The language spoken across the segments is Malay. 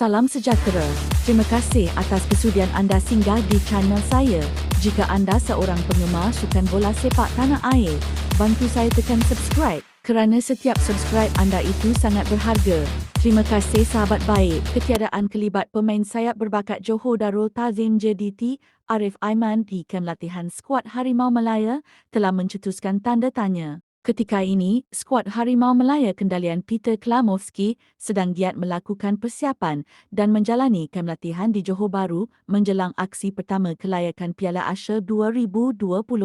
Salam sejahtera. Terima kasih atas kesudian anda singgah di channel saya. Jika anda seorang penggemar sukan bola sepak tanah air, bantu saya tekan subscribe kerana setiap subscribe anda itu sangat berharga. Terima kasih sahabat baik. Ketiadaan kelibat pemain sayap berbakat Johor Darul Tazim JDT Arif Aiman di kem latihan skuad Harimau Melaya telah mencetuskan tanda tanya. Ketika ini, skuad Harimau Melaya kendalian Peter Klamovski sedang giat melakukan persiapan dan menjalani kem latihan di Johor Bahru menjelang aksi pertama kelayakan Piala Asia 2027.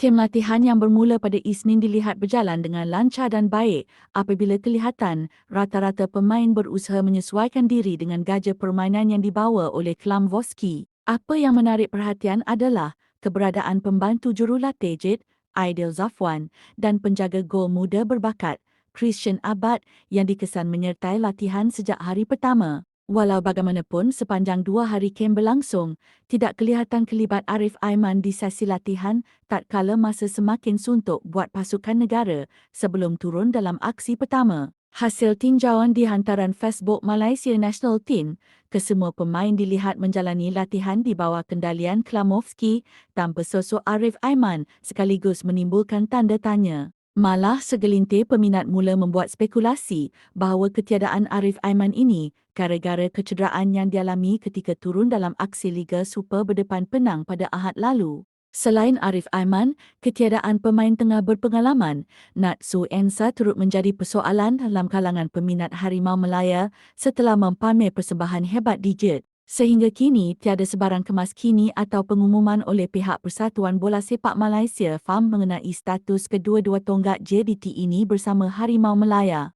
Kem latihan yang bermula pada Isnin dilihat berjalan dengan lancar dan baik apabila kelihatan rata-rata pemain berusaha menyesuaikan diri dengan gajah permainan yang dibawa oleh Klamvoski. Apa yang menarik perhatian adalah keberadaan pembantu jurulatih Jid Aidil Zafwan dan penjaga gol muda berbakat Christian Abad yang dikesan menyertai latihan sejak hari pertama. Walau bagaimanapun sepanjang dua hari kem berlangsung, tidak kelihatan kelibat Arif Aiman di sesi latihan tak kala masa semakin suntuk buat pasukan negara sebelum turun dalam aksi pertama. Hasil tinjauan di hantaran Facebook Malaysia National Team, kesemua pemain dilihat menjalani latihan di bawah kendalian Klamovski tanpa sosok Arif Aiman sekaligus menimbulkan tanda tanya. Malah segelintir peminat mula membuat spekulasi bahawa ketiadaan Arif Aiman ini gara-gara kecederaan yang dialami ketika turun dalam aksi Liga Super berdepan penang pada Ahad lalu. Selain Arif Aiman, ketiadaan pemain tengah berpengalaman, Natsu Ensa turut menjadi persoalan dalam kalangan peminat Harimau Melaya setelah mempamer persembahan hebat di JET. Sehingga kini, tiada sebarang kemas kini atau pengumuman oleh pihak Persatuan Bola Sepak Malaysia FAM mengenai status kedua-dua tonggak JDT ini bersama Harimau Melaya.